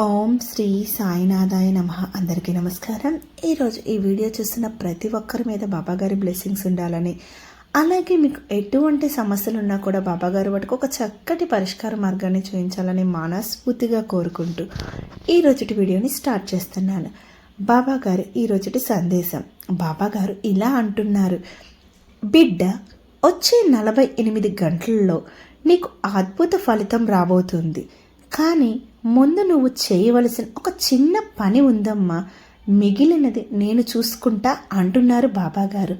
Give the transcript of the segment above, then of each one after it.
ఓం శ్రీ సాయినాథాయ నమ. అందరికీ నమస్కారం. ఈరోజు ఈ వీడియో చూస్తున్న ప్రతి ఒక్కరి మీద బాబాగారి బ్లెస్సింగ్స్ ఉండాలని. అలాగే మీకు ఎటువంటి సమస్యలు ఉన్నా కూడా బాబాగారు వాటికి ఒక చక్కటి పరిష్కార మార్గాన్ని చూపించాలని మనస్ఫూర్తిగా కోరుకుంటూ ఈ రోజుటి వీడియోని స్టార్ట్ చేస్తున్నాను. బాబాగారు ఈ రోజుటి సందేశం. బాబాగారు ఇలా అంటున్నారు. బిడ్డ వచ్చే నలభై ఎనిమిది గంటల్లో నీకు అద్భుత ఫలితం రాబోతుంది. కానీ ముందు నువ్వు చేయవలసిన ఒక చిన్న పని ఉందమ్మా. మిగిలినది నేను చూసుకుంటా అంటున్నారు బాబాగారు.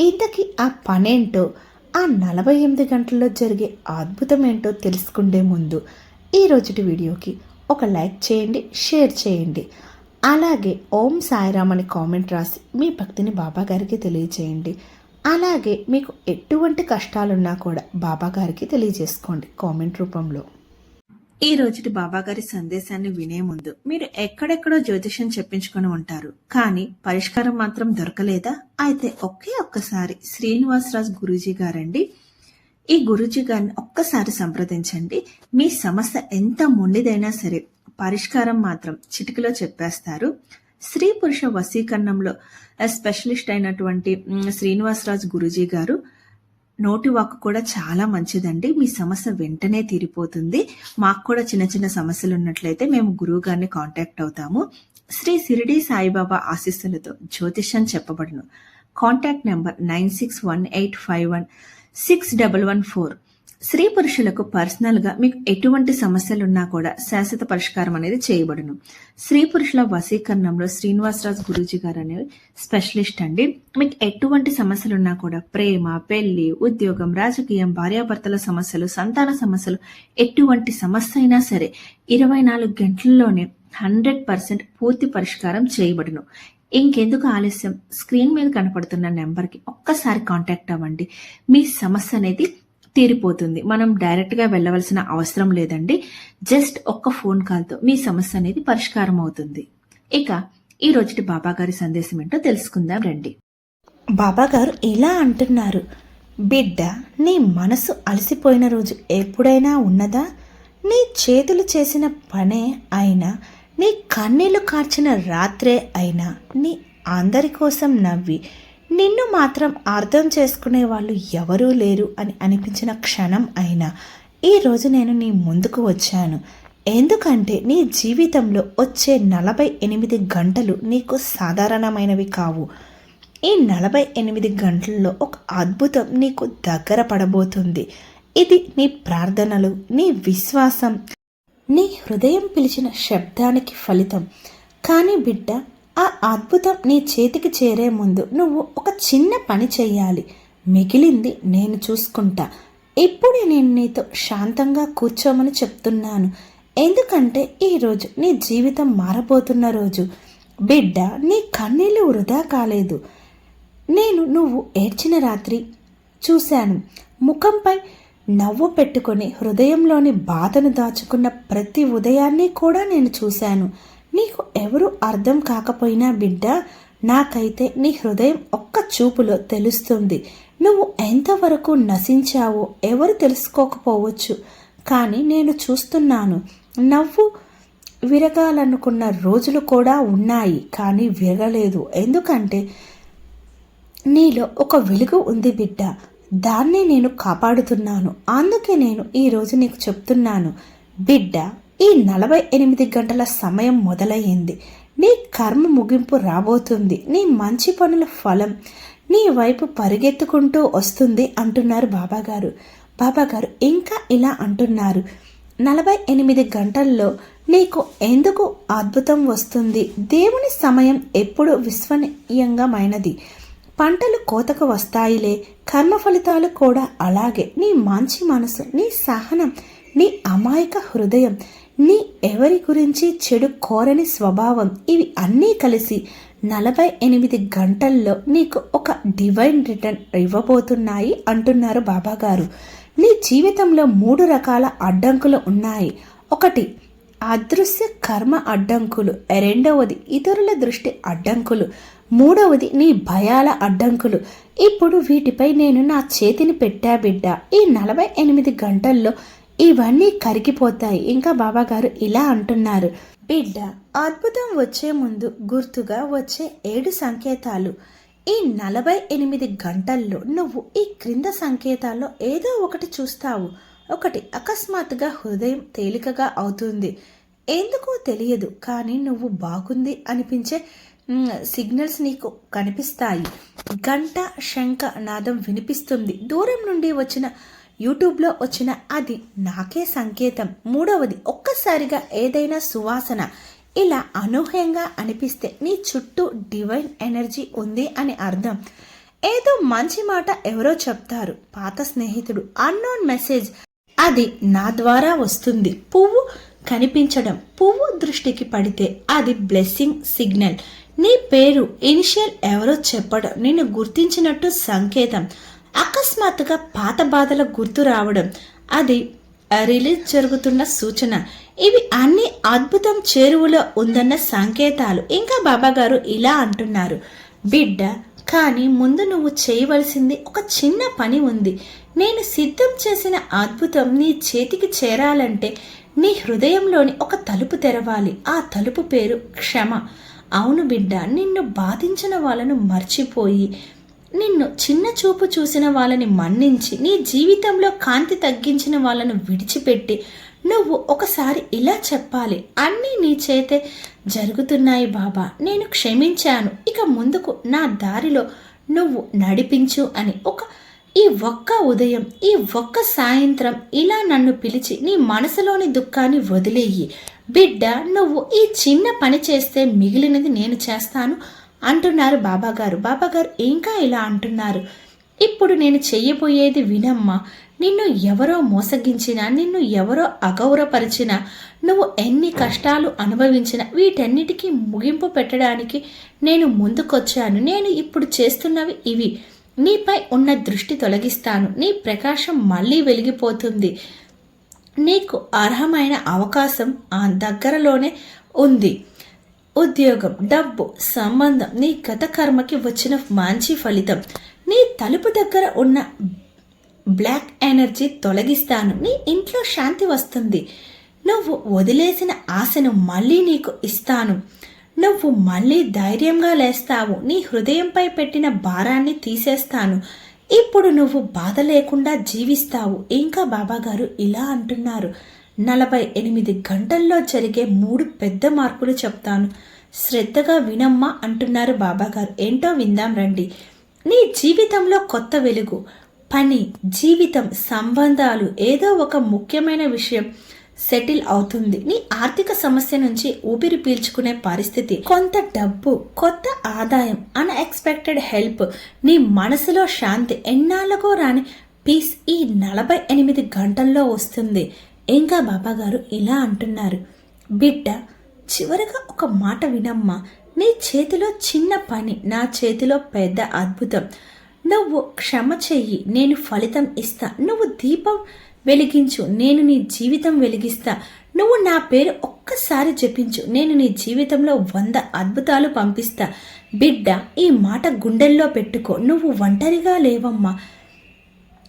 ఇంతకీ ఆ పనేంటో ఆ నలభై ఎనిమిది గంటల్లో జరిగే అద్భుతం ఏంటో తెలుసుకుండే ముందు ఈ రోజుటి వీడియోకి ఒక లైక్ చేయండి షేర్ చేయండి. అలాగే ఓం సాయిరామ్ అని కామెంట్ రాసి మీ భక్తిని బాబాగారికి తెలియజేయండి అలాగే మీకు ఎటువంటి కష్టాలున్నా కూడా బాబా గారికి తెలియజేసుకోండి కామెంట్ రూపంలో. ఈ రోజుటి బాబాగారి సందేశాన్ని వినే ముందు మీరు ఎక్కడెక్కడో జ్యోతిష్యం చెప్పించుకొని ఉంటారు. కానీ పరిష్కారం మాత్రం దొరకలేదా? అయితే ఒకే ఒక్కసారి శ్రీనివాసరాజ్ గురూజీ గారండి. ఈ గురూజీ గారిని ఒక్కసారి సంప్రదించండి. మీ సమస్య ఎంత మొండిదైనా సరే పరిష్కారం మాత్రం చిటికలో చెప్పేస్తారు. స్త్రీ పురుష వశీకరణంలో స్పెషలిస్ట్ అయినటువంటి మ్, శ్రీనివాసరాజు గురూజీ గారు నోటి వాక్ కూడా చాలా మంచిదండి. మీ సమస్య వెంటనే తీరిపోతుంది. మాకు కూడా చిన్న చిన్న సమస్యలు ఉన్నట్లయితే మేము గురువు గారిని కాంటాక్ట్ అవుతాము. శ్రీ సిరిడి సాయిబాబా ఆశీస్సులతో జ్యోతిష్యం చెప్పబడును. Contact number nine six one eight five one six double one four. స్త్రీ పురుషులకు పర్సనల్గా మీకు ఎటువంటి సమస్యలున్నా కూడా శాశ్వత పరిష్కారం అనేది చేయబడును. స్త్రీ పురుషుల వశీకరణంలో శ్రీనివాసరాజు గురూజీ గారు అనేవి స్పెషలిస్ట్ అండి. మీకు ఎటువంటి సమస్యలున్నా కూడా ప్రేమ పెళ్ళి ఉద్యోగం రాజకీయం భార్యాభర్తల సమస్యలు సంతాన సమస్యలు ఎటువంటి సమస్య అయినా సరే ఇరవై నాలుగు గంటల్లోనే హండ్రెడ్ పర్సెంట్ పూర్తి పరిష్కారం చేయబడును. ఇంకెందుకు ఆలస్యం? స్క్రీన్ మీద కనపడుతున్న నెంబర్కి ఒక్కసారి కాంటాక్ట్ అవ్వండి. మీ సమస్య అనేది తీరిపోతుంది. మనం డైరెక్ట్గా వెళ్ళవలసిన అవసరం లేదండి. జస్ట్ ఒక్క ఫోన్ కాల్తో మీ సమస్య అనేది పరిష్కారం అవుతుంది. ఇక ఈ రోజుటి బాబాగారి సందేశం ఏంటో తెలుసుకుందాం రండి. బాబాగారు ఇలా అంటున్నారు. బిడ్డ నీ మనసు అలసిపోయిన రోజు ఎప్పుడైనా ఉన్నదా? నీ చేతులు చేసిన పనే అయినా నీ కన్నీళ్ళు కార్చిన రాత్రే అయినా నీ అందరి కోసం నవ్వి నిన్ను మాత్రం అర్థం చేసుకునే వాళ్ళు ఎవరూ లేరు అని అనిపించిన క్షణం అయినా ఈరోజు నేను నీ ముందుకు వచ్చాను. ఎందుకంటే నీ జీవితంలో వచ్చే నలభై ఎనిమిది గంటలు నీకు సాధారణమైనవి కావు. ఈ నలభై ఎనిమిది గంటల్లో ఒక అద్భుతం నీకు దగ్గర పడబోతుంది. ఇది నీ ప్రార్థనలు నీ విశ్వాసం నీ హృదయం పిలిచిన శబ్దానికి ఫలితం. కానీ బిడ్డ ఆ అద్భుతం నీ చేతికి చేరే ముందు నువ్వు ఒక చిన్న పని చెయ్యాలి. మిగిలింది నేను చూసుకుంటా. ఇప్పుడే నేను నీతో శాంతంగా కూర్చోమని చెప్తున్నాను. ఎందుకంటే ఈరోజు నీ జీవితం మారబోతున్న రోజు. బిడ్డ నీ కన్నీళ్ళు వృధా కాలేదు. నేను నువ్వు ఏడ్చిన రాత్రి చూశాను. ముఖంపై నవ్వు పెట్టుకొని హృదయంలోని బాధను దాచుకున్న ప్రతి ఉదయాన్ని కూడా నేను చూశాను. నీకు ఎవరు అర్థం కాకపోయినా బిడ్డ నాకైతే నీ హృదయం ఒక్క చూపులో తెలుస్తుంది. నువ్వు ఎంతవరకు నశించావో ఎవరు తెలుసుకోకపోవచ్చు. కానీ నేను చూస్తున్నాను నవ్వు విరగాలనుకున్న రోజులు కూడా ఉన్నాయి కానీ విరగలేదు. ఎందుకంటే నీలో ఒక వెలుగు ఉంది బిడ్డ. దాన్ని నేను కాపాడుతున్నాను. అందుకే నేను ఈరోజు నీకు చెప్తున్నాను బిడ్డ ఈ నలభై ఎనిమిది గంటల సమయం మొదలయ్యింది. నీ కర్మ ముగింపు రాబోతుంది. నీ మంచి పనుల ఫలం నీ వైపు పరిగెత్తుకుంటూ వస్తుంది అంటున్నారు బాబాగారు. బాబాగారు ఇంకా ఇలా అంటున్నారు. నలభై ఎనిమిది గంటల్లో నీకు ఎందుకు అద్భుతం వస్తుంది? దేవుని సమయం ఎప్పుడు విశ్వనీయంగమైనది. పంటలు కోతకు వస్తాయిలే కర్మ ఫలితాలు కూడా అలాగే. నీ మంచి మనసు నీ సహనం నీ అమాయక హృదయం నీ ఎవరి గురించి చెడు కోరని స్వభావం ఇవి అన్నీ కలిసి నలభై ఎనిమిది గంటల్లో నీకు ఒక డివైన్ రిటర్న్ ఇవ్వబోతున్నాయి అంటున్నారు బాబాగారు. నీ జీవితంలో మూడు రకాల అడ్డంకులు ఉన్నాయి. ఒకటి అదృశ్య కర్మ అడ్డంకులు రెండవది ఇతరుల దృష్టి అడ్డంకులు మూడవది నీ భయాల అడ్డంకులు. ఇప్పుడు వీటిపై నేను నా చేతిని పెట్టా బిడ్డ ఈ నలభై ఎనిమిది గంటల్లో ఇవన్నీ కరిగిపోతాయి. ఇంకా బాబాగారు ఇలా అంటున్నారు. బిడ్డ అద్భుతం వచ్చే ముందు గుర్తుగా వచ్చే ఏడు సంకేతాలు. ఈ నలభై ఎనిమిది గంటల్లో నువ్వు ఈ క్రింద సంకేతాల్లో ఏదో ఒకటి చూస్తావు. ఒకటి అకస్మాత్తుగా హృదయం తేలికగా అవుతుంది. ఎందుకో తెలియదు కానీ నువ్వు బాగుంది అనిపించే సిగ్నల్స్ నీకు కనిపిస్తాయి. గంట శంఖ నాదం వినిపిస్తుంది. దూరం నుండి వచ్చిన యూట్యూబ్లో వచ్చిన అది నాకే సంకేతం. మూడవది ఒక్కసారిగా ఏదైనా సువాసన. ఇలా అనూహ్యంగా అనిపిస్తే నీ చుట్టూ డివైన్ ఎనర్జీ ఉంది అని అర్థం. ఏదో మంచి మాట ఎవరో చెప్తారు. పాత స్నేహితుడు అన్నోన్ మెసేజ్ అది నా ద్వారా వస్తుంది. పువ్వు కనిపించడం పువ్వు దృష్టికి పడితే అది బ్లెస్సింగ్ సిగ్నల్ నీ పేరు ఇనిషియల్ ఎవరో చెప్పడం నిన్ను గుర్తించినట్టు సంకేతం. అకస్మాత్తుగా పాత బాధల గుర్తు రావడం అది రిలీజ్ జరుగుతున్న సూచన. ఇవి అన్ని అద్భుతం చేరువలో ఉందన్న సంకేతాలు ఇంకా బాబాగారు ఇలా అంటున్నారు. బిడ్డ కానీ ముందు నువ్వు చేయవలసింది ఒక చిన్న పని ఉంది. నేను సిద్ధం చేసిన అద్భుతం నీ చేతికి చేరాలంటే నీ హృదయంలోని ఒక తలుపు తెరవాలి. ఆ తలుపు పేరు క్షమ. అవును బిడ్డ నిన్ను బాధించిన వాళ్ళను మర్చిపోయి నిన్ను చిన్న చూపు చూసిన వాళ్ళని మన్నించి నీ జీవితంలో కాంతి తగ్గించిన వాళ్ళను విడిచిపెట్టి నువ్వు ఒకసారి ఇలా చెప్పాలి. అన్నీ నీ చేతే జరుగుతున్నాయి బాబా. నేను క్షమించాను. ఇక ముందుకు నా దారిలో నువ్వు నడిపించు అని ఒక ఈ ఒక్క ఉదయం ఈ ఒక్క సాయంత్రం ఇలా నన్ను పిలిచి నీ మనసులోని దుఃఖాన్ని వదిలేయి. బిడ్డ నువ్వు ఈ చిన్న పని చేస్తే మిగిలినది నేను చేస్తాను. అంటున్నారు బాబాగారు. బాబాగారు ఇంకా ఇలా అంటున్నారు. ఇప్పుడు నేను చెయ్యబోయేది వినమ్మా. నిన్ను ఎవరో మోసగించినా నిన్ను ఎవరో అగౌరవపరిచినా నువ్వు ఎన్ని కష్టాలు అనుభవించినా వీటన్నిటికీ ముగింపు పెట్టడానికి నేను ముందుకొచ్చాను. నేను ఇప్పుడు చేస్తున్నవి ఇవి. నీపై ఉన్న దృష్టి తొలగిస్తాను. నీ ప్రకాశం మళ్ళీ వెలిగిపోతుంది. నీకు అర్హమైన అవకాశం ఆ దగ్గరలోనే ఉంది. ఉద్యోగం డబ్బు సంబంధం నీ గత కర్మకి వచ్చిన మంచి ఫలితం. నీ తలుపు దగ్గర ఉన్న బ్లాక్ ఎనర్జీ తొలగిస్తాను. నీ ఇంట్లో శాంతి వస్తుంది. నువ్వు వదిలేసిన ఆశను మళ్ళీ నీకు ఇస్తాను. నువ్వు మళ్ళీ ధైర్యంగా లేస్తావు. నీ హృదయంపై పెట్టిన భారాన్ని తీసేస్తాను. ఇప్పుడు నువ్వు బాధ లేకుండా జీవిస్తావు. ఇంకా బాబాగారు ఇలా అంటున్నారు. నలభై ఎనిమిది గంటల్లో జరిగే మూడు పెద్ద మార్పులు చెప్తాను. శ్రద్ధగా వినమ్మా అంటున్నారు బాబాగారు. ఏంటో విందాం రండి. నీ జీవితంలో కొత్త వెలుగు పని జీవితం సంబంధాలు ఏదో ఒక ముఖ్యమైన విషయం సెటిల్ అవుతుంది. నీ ఆర్థిక సమస్య నుంచి ఊపిరి పీల్చుకునే పరిస్థితి కొంత డబ్బు కొత్త ఆదాయం అన్ఎక్స్పెక్టెడ్ హెల్ప్ నీ మనసులో శాంతి ఎన్నాళ్ళకో రాని పీస్ ఈ నలభై ఎనిమిది గంటల్లో వస్తుంది. ఇంకా బాబాగారు ఇలా అంటున్నారు. బిడ్డ చివరగా ఒక మాట వినమ్మా. నీ చేతిలో చిన్న పని నా చేతిలో పెద్ద అద్భుతం. నువ్వు క్షమ చెయ్యి నేను ఫలితం ఇస్తా. నువ్వు దీపం వెలిగించు నేను నీ జీవితం వెలిగిస్తా. నువ్వు నా పేరు ఒక్కసారి జపించు నేను నీ జీవితంలో వంద అద్భుతాలు పంపిస్తా. బిడ్డ ఈ మాట గుండెల్లో పెట్టుకో. నువ్వు ఒంటరిగా లేవమ్మా.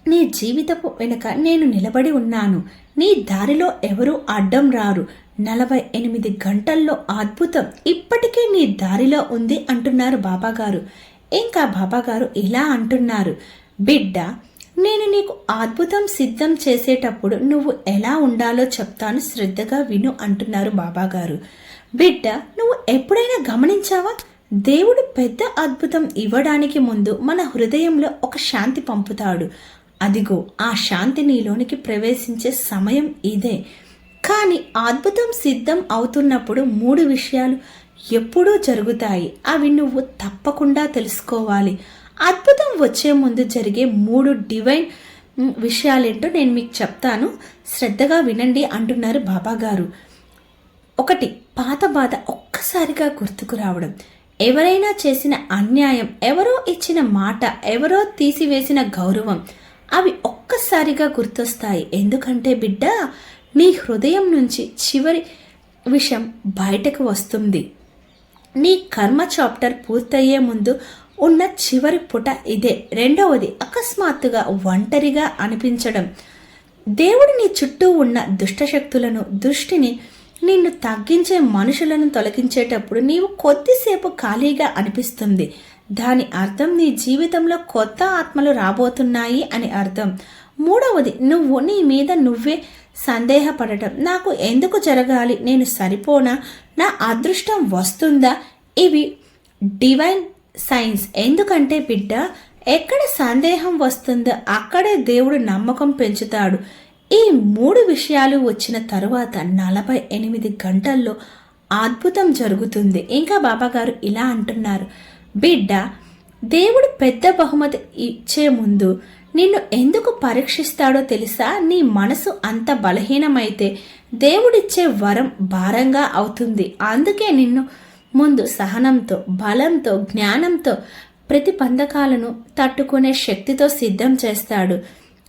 నీ జీవితపు వెనుక నేను నిలబడి ఉన్నాను. నీ దారిలో ఎవరూ అడ్డం రారు. నలభై ఎనిమిది గంటల్లో అద్భుతం ఇప్పటికే నీ దారిలో ఉంది అంటున్నారు బాబాగారు. ఇంకా బాబాగారు ఇలా అంటున్నారు. బిడ్డ నేను నీకు అద్భుతం సిద్ధం చేసేటప్పుడు నువ్వు ఎలా ఉండాలో చెప్తాను శ్రద్ధగా విను అంటున్నారు బాబాగారు. బిడ్డ నువ్వు ఎప్పుడైనా గమనించావా? దేవుడు పెద్ద అద్భుతం ఇవ్వడానికి ముందు మన హృదయంలో ఒక శాంతి పంపుతాడు. అదిగో ఆ శాంతి నీలోనికి ప్రవేశించే సమయం ఇదే. కానీ అద్భుతం సిద్ధం అవుతున్నప్పుడు మూడు విషయాలు ఎప్పుడూ జరుగుతాయి. అవి నువ్వు తప్పకుండా తెలుసుకోవాలి. అద్భుతం వచ్చే ముందు జరిగే మూడు డివైన్ విషయాలేంటో నేను మీకు చెప్తాను. శ్రద్ధగా వినండి అంటున్నారు బాబాగారు. ఒకటి పాత బాధ ఒక్కసారిగా గుర్తుకు రావడం. ఎవరైనా చేసిన అన్యాయం ఎవరో ఇచ్చిన మాట ఎవరో తీసివేసిన గౌరవం అవి ఒక్కసారిగా గుర్తొస్తాయి. ఎందుకంటే బిడ్డ నీ హృదయం నుంచి చివరి విషయం బయటకు వస్తుంది. నీ కర్మ చాప్టర్ పూర్తయ్యే ముందు ఉన్న చివరి పుట ఇదే. రెండవది అకస్మాత్తుగా ఒంటరిగా అనిపించడం. దేవుడు నీ చుట్టూ ఉన్న దుష్టశక్తులను దృష్టిని నిన్ను తగ్గించే మనుషులను తొలగించేటప్పుడు నీవు కొద్దిసేపు ఖాళీగా అనిపిస్తుంది. దాని అర్థం నీ జీవితంలో కొత్త ఆత్మలు రాబోతున్నాయి అని అర్థం. మూడవది నువ్వు నీ మీద నువ్వే సందేహపడటం. నాకు ఎందుకు జరగాలి? నేను సరిపోనా? నా అదృష్టం వస్తుందా? ఇవి డివైన్ సైన్స్ ఎందుకంటే బిడ్డ ఎక్కడ సందేహం వస్తుందో అక్కడే దేవుడు నమ్మకం పెంచుతాడు. ఈ మూడు విషయాలు వచ్చిన తరువాత నలభై ఎనిమిది గంటల్లో అద్భుతం జరుగుతుంది. ఇంకా బాబాగారు ఇలా అంటున్నారు. బిడ్డ దేవుడు పెద్ద బహుమతి ఇచ్చే ముందు నిన్ను ఎందుకు పరీక్షిస్తాడో తెలుసా? నీ మనసు అంత బలహీనమైతే దేవుడిచ్చే వరం భారంగా అవుతుంది. అందుకే నిన్ను ముందు సహనంతో బలంతో జ్ఞానంతో ప్రతిబంధకాలను తట్టుకునే శక్తితో సిద్ధం చేస్తాడు.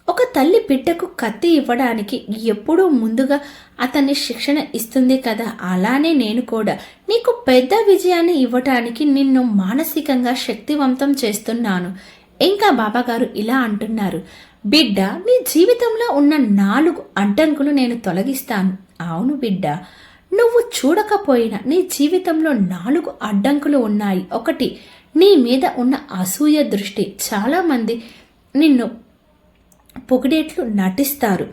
ఒక తల్లి బిడ్డకు కత్తి ఇవ్వడానికి ఎప్పుడూ ముందుగా అతన్ని శిక్షణ ఇస్తుంది కదా? అలానే నేను కూడా. నీకు పెద్ద విజయాన్ని ఇవ్వటానికి నిన్ను మానసికంగా శక్తివంతం చేస్తున్నాను. ఇంకా బాబాగారు ఇలా అంటున్నారు. బిడ్డ నీ జీవితంలో ఉన్న నాలుగు అడ్డంకులు నేను తొలగిస్తాను. అవును బిడ్డ. నువ్వు చూడకపోయినా నీ జీవితంలో నాలుగు అడ్డంకులు ఉన్నాయి. ఒకటి నీ మీద ఉన్న అసూయ దృష్టి. చాలామంది నిన్ను పొగిడేట్లు నటిస్తారు.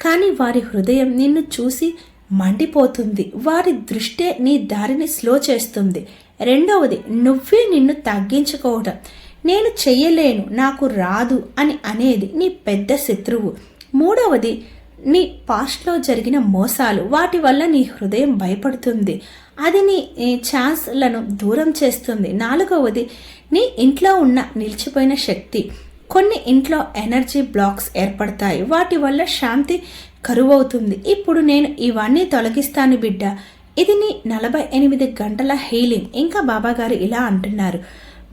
కానీ వారి హృదయం నిన్ను చూసి మండిపోతుంది. వారి దృష్టే నీ దారిని స్లో చేస్తుంది. రెండవది నువ్వే నిన్ను తగ్గించుకోవడం నేను చెయ్యలేను నాకు రాదు అని అనేది నీ పెద్ద శత్రువు. మూడవది నీ పాస్ట్లో జరిగిన మోసాలు వాటి వల్ల నీ హృదయం భయపడుతుంది. అది నీ ఛాన్స్లను దూరం చేస్తుంది. నాలుగవది నీ ఇంట్లో ఉన్న నిలిచిపోయిన శక్తి. కొన్ని ఇంట్లో ఎనర్జీ బ్లాక్స్ ఏర్పడతాయి. వాటి వల్ల శాంతి కరువవుతుంది. ఇప్పుడు నేను ఇవన్నీ తొలగిస్తాను బిడ్డ. ఇది నీ నలభై ఎనిమిది గంటల హీలింగ్. ఇంకా బాబాగారు ఇలా అంటున్నారు.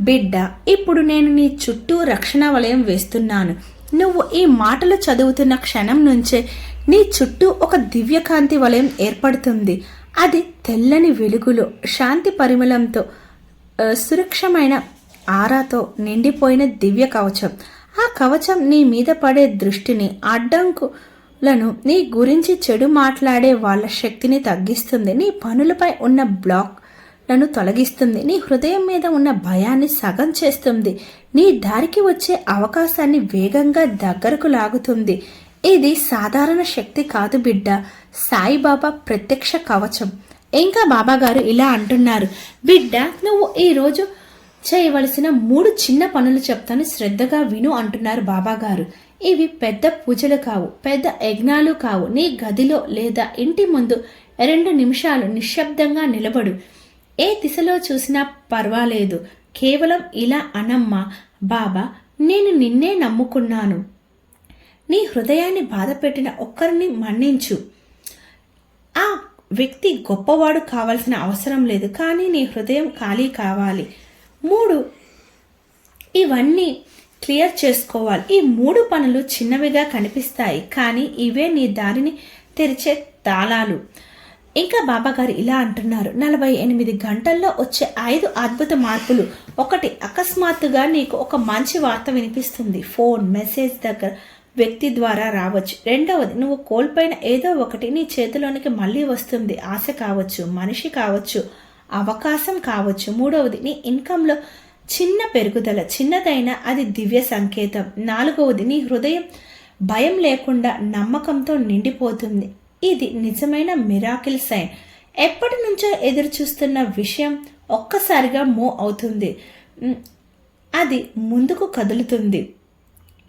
బిడ్డ ఇప్పుడు నేను నీ చుట్టూ రక్షణ వలయం వేస్తున్నాను. నువ్వు ఈ మాటలు చదువుతున్న క్షణం నుంచే నీ చుట్టూ ఒక దివ్యకాంతి వలయం ఏర్పడుతుంది. అది తెల్లని వెలుగులో శాంతి పరిమళంతో సురక్షమైన ఆరాతో నిండిపోయిన దివ్య కవచం. ఆ కవచం నీ మీద పడే దృష్టిని అడ్డంకులను నీ గురించి చెడు మాట్లాడే వాళ్ళ శక్తిని తగ్గిస్తుంది. నీ పనులపై ఉన్న బ్లాక్లను తొలగిస్తుంది. నీ హృదయం మీద ఉన్న భయాన్ని సగం చేస్తుంది. నీ దారికి వచ్చే అవకాశాన్ని వేగంగా దగ్గరకు లాగుతుంది. ఇది సాధారణ శక్తి కాదు బిడ్డ. సాయిబాబా ప్రత్యక్ష కవచం. ఇంకా బాబాగారు ఇలా అంటున్నారు. బిడ్డ నువ్వు ఈరోజు చేయవలసిన మూడు చిన్న పనులు చెప్తాను. శ్రద్ధగా విను అంటున్నారు బాబాగారు. ఇవి పెద్ద పూజలు కావు పెద్ద యజ్ఞాలు కావు. నీ గదిలో లేదా ఇంటి ముందు రెండు నిమిషాలు నిశ్శబ్దంగా నిలబడు. ఏ దిశలో చూసినా పర్వాలేదు. కేవలం ఇలా అనమ్మా బాబా నేను నిన్నే నమ్ముకున్నాను. నీ హృదయాన్ని బాధపెట్టిన ఒక్కరిని మన్నించు. ఆ వ్యక్తి గొప్పవాడు కావాల్సిన అవసరం లేదు కానీ నీ హృదయం ఖాళీ కావాలి. మూడు. ఇవన్నీ క్లియర్ చేసుకోవాలి. ఈ మూడు పనులు చిన్నవిగా కనిపిస్తాయి కానీ ఇవే నీ దారిని తెరిచే తాళాలు. ఇంకా బాబాగారు ఇలా అంటున్నారు నలభై ఎనిమిది గంటల్లో వచ్చే ఐదు అద్భుత మార్పులు. ఒకటి అకస్మాత్తుగా నీకు ఒక మంచి వార్త వినిపిస్తుంది. ఫోన్ మెసేజ్ దగ్గర వ్యక్తి ద్వారా రావచ్చు. రెండవది నువ్వు కోల్పోయిన ఏదో ఒకటి నీ చేతిలోనికి మళ్ళీ వస్తుంది. ఆశ కావచ్చు మనిషి కావచ్చు. అవకాశం కావచ్చు. మూడవది నీ ఇన్కంలో చిన్న పెరుగుదల చిన్నదైనా అది దివ్య సంకేతం. నాలుగవది నీ హృదయం భయం లేకుండా నమ్మకంతో నిండిపోతుంది. ఇది నిజమైన మిరాకిల్ సైన్ ఎప్పటి నుంచో ఎదురు చూస్తున్న విషయం ఒక్కసారిగా మూవ్ అవుతుంది. అది ముందుకు కదులుతుంది.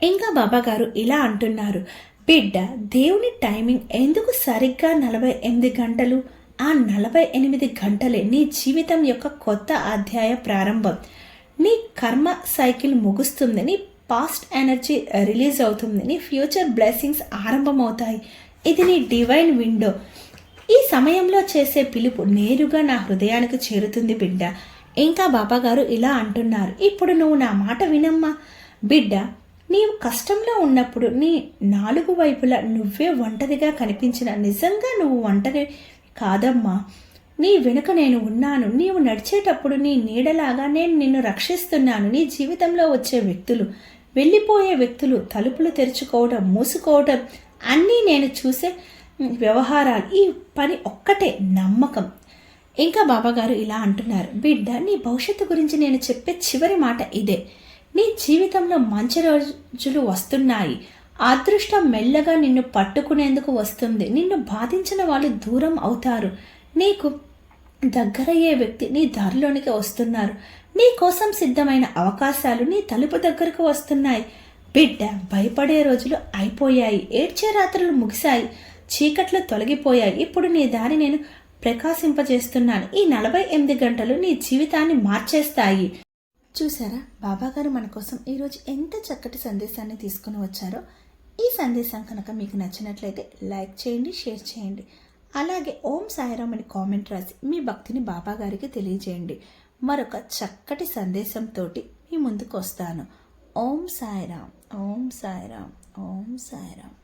ఇంకా బాబాగారు ఇలా అంటున్నారు. బిడ్డ దేవుని టైమింగ్ ఎందుకు సరిగ్గా నలభై ఎనిమిది గంటలు ఆ నలభై ఎనిమిది గంటలే నీ జీవితం యొక్క కొత్త అధ్యాయ ప్రారంభం. నీ కర్మ సైకిల్ ముగుస్తుంది నీ పాస్ట్ ఎనర్జీ రిలీజ్ అవుతుంది నీ ఫ్యూచర్ బ్లెస్సింగ్స్ ఆరంభమవుతాయి. ఇది నీ డివైన్ విండో. ఈ సమయంలో చేసే పిలుపు నేరుగా నా హృదయానికి చేరుతుంది బిడ్డ. ఇంకా బాబాగారు ఇలా అంటున్నారు. ఇప్పుడు నువ్వు నా మాట వినమ్మా. బిడ్డ నీవు కష్టంలో ఉన్నప్పుడు నీ నాలుగు వైపులా నువ్వే ఒంటరిగా కనిపించిన నిజంగా నువ్వు ఒంటరి కాదమ్మా నీ వెనుక నేను ఉన్నాను. నీవు నడిచేటప్పుడు నీ నీడలాగా నేను నిన్ను రక్షిస్తున్నాను. నీ జీవితంలో వచ్చే వ్యక్తులు వెళ్ళిపోయే వ్యక్తులు తలుపులు తెరుచుకోవడం మూసుకోవడం అన్నీ నేను చూసే వ్యవహారాలు. ఈ పని ఒక్కటే నమ్మకం. ఇంకా బాబాగారు ఇలా అంటున్నారు. బిడ్డ నీ భవిష్యత్తు గురించి నేను చెప్పే చివరి మాట ఇదే. నీ జీవితంలో మంచి రోజులు వస్తున్నాయి. అదృష్టం మెల్లగా నిన్ను పట్టుకునేందుకు వస్తుంది. నిన్ను బాధించిన వాళ్ళు దూరం అవుతారు. నీకు దగ్గరయ్యే వ్యక్తి నీ దారిలోనికి వస్తున్నారు. నీ కోసం సిద్ధమైన అవకాశాలు నీ తలుపు దగ్గరకు వస్తున్నాయి. బిడ్డ భయపడే రోజులు అయిపోయాయి. ఏడ్చే రాత్రులు ముగిశాయి. చీకట్లు తొలగిపోయాయి. ఇప్పుడు నీ దారి నేను ప్రకాశింపజేస్తున్నాను. ఈ నలభై ఎనిమిది గంటలు నీ జీవితాన్ని మార్చేస్తాయి. చూసారా? బాబాగారు మన కోసం ఈరోజు ఎంత చక్కటి సందేశాన్ని తీసుకుని వచ్చారో? ఈ సందేశం కనుక మీకు నచ్చినట్లయితే లైక్ చేయండి షేర్ చేయండి. అలాగే ఓం సాయిరామ్ అని కామెంట్ రాసి మీ భక్తిని బాబాగారికి తెలియజేయండి. మరొక చక్కటి సందేశంతో మీ ముందుకు వస్తాను. ఓం సాయిరామ్ ఓం సాయిరామ్ ఓం సాయిరామ్.